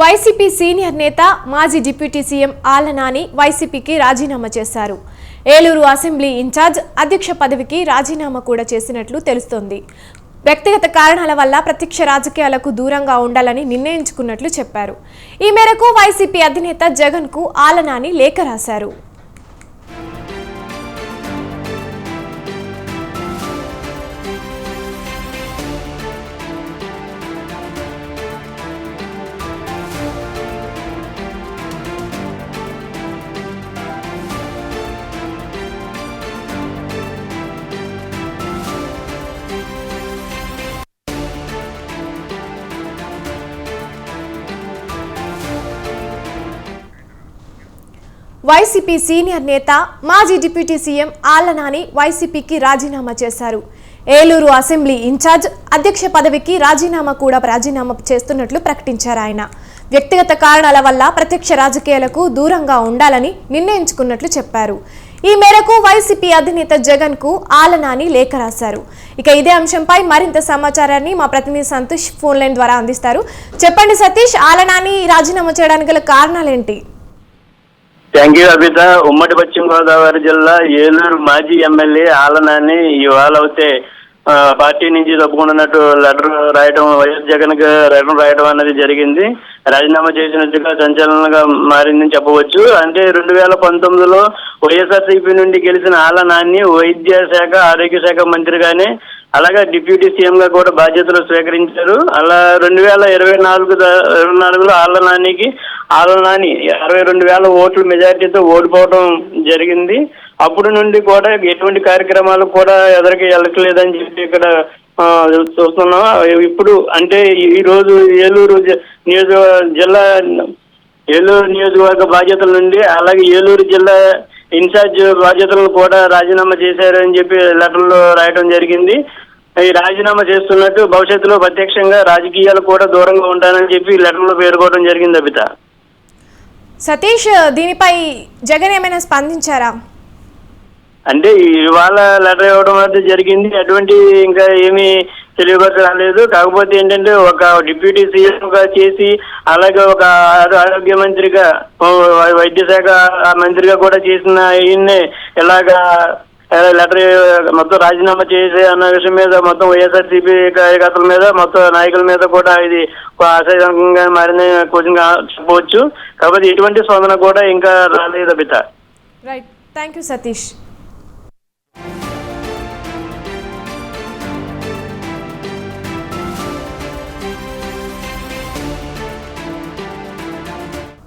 YCP senior నేత మాజీ deputy CM ఆలనాని వైసీపీకి రాజీనామా చేశారు. ఏలూరు అసెంబ్లీ ఇన్ఛార్జ్ అధ్యక్ష పదవికి రాజీనామా కూడా చేసినట్లు తెలుస్తోంది. వ్యక్తిగత కారణాల వల్ల ప్రత్యక్ష రాజకీయాలకు దూరంగా ఉండాలని నిర్ణయించుకున్నట్లు చెప్పారు. ఈ మేరకు వైసీపీ అధినేత జగన్కు ఆలనాని లేఖ రాశారు. వైసీపీ సీనియర్ నేత మాజీ డిప్యూటీ సీఎం ఆళ్ళనాని వైసీపీకి రాజీనామా చేశారు. ఏలూరు అసెంబ్లీ ఇన్ఛార్జ్ అధ్యక్ష పదవికి రాజీనామా కూడా రాజీనామా చేస్తున్నట్లు ప్రకటించారు ఆయన. వ్యక్తిగత కారణాల వల్ల ప్రత్యక్ష రాజకీయాలకు దూరంగా ఉండాలని నిర్ణయించుకున్నట్లు చెప్పారు. ఈ మేరకు వైసీపీ అధినేత జగన్కు ఆలనాని లేఖ రాశారు. ఇక ఇదే అంశంపై మరింత సమాచారాన్ని మా ప్రతినిధి సంతోష్ ఫోన్ లైన్ ద్వారా అందిస్తారు. చెప్పండి సతీష్ ఆలనాని రాజీనామా చేయడానికి గల కారణాలేంటి? థ్యాంక్ యూ అభిత ఉమ్మడి పశ్చిమ గోదావరి జిల్లా ఏలూరు మాజీ ఎమ్మెల్యే ఆలనాని ఇవాళ అయితే పార్టీ నుంచి తప్పుకుంటున్నట్టు లెటర్ రాయడం వైఎస్ జగన్కు లెటర్ రాయడం అనేది జరిగింది. రాజీనామా చేసినట్టుగా సంచలనంగా మారిందని చెప్పవచ్చు. అంటే రెండు వేల పంతొమ్మిదిలో వైఎస్ఆర్సీపీ నుండి గెలిచిన ఆల వైద్య శాఖ ఆరోగ్య శాఖ మంత్రిగానే అలాగే డిప్యూటీ సీఎం గా కూడా బాధ్యతలు స్వీకరించారు. అలా రెండు వేల ఇరవై నాలుగు ఇరవై నాలుగులో ఆలనానికి నానికి ఆలనాని. నాని అరవై రెండు వేల ఓట్ల మెజారిటీతో ఓడిపోవడం జరిగింది. అప్పుడు నుండి కూడా ఎటువంటి కార్యక్రమాలు కూడా ఎదరికి వెళ్ళట్లేదని చెప్పి ఇక్కడ చూస్తున్నాం. ఇప్పుడు అంటే ఈ రోజు ఏలూరు నియోజక జిల్లా ఏలూరు నియోజకవర్గ బాధ్యతల నుండి అలాగే ఏలూరు జిల్లా ఇన్ఛార్జ్ బాధ్యతలను కూడా రాజీనామా చేశారని చెప్పి లెటర్లో రాయడం జరిగింది. ఈ రాజీనామా చేస్తున్నట్టు భవిష్యత్తులో ప్రత్యక్షంగా రాజకీయాలు కూడా దూరంగా ఉంటానని చెప్పి లెటర్లో పేర్కోవడం జరిగింది అబిత సతీష్ దీనిపై జగన్ ఏమైనా స్పందించారా? అంటే ఇవాళ లెటర్ ఇవ్వడం అయితే జరిగింది. అటువంటి ఇంకా ఏమీ తెలియపరచలేదు. రాలేదు కాకపోతే ఏంటంటే ఒక డిప్యూటీ సీఎం గా చేసి అలాగే ఒక ఆరోగ్య మంత్రిగా వైద్య శాఖ మంత్రిగా కూడా చేసిన ఈయన్నే ఇలాగా లెటర్ మొత్తం రాజీనామా చేసే అన్న విషయం మీద మొత్తం వైఎస్ఆర్సీపీ కార్యకర్తల మీద మొత్తం నాయకుల మీద కూడా ఇది ఆశాజనకంగా మారిన క్వశ్చన్ చెప్పవచ్చు. కాబట్టి ఎటువంటి స్పందన కూడా ఇంకా రాలేదు బిత రైట్ థ్యాంక్ యూ సతీష్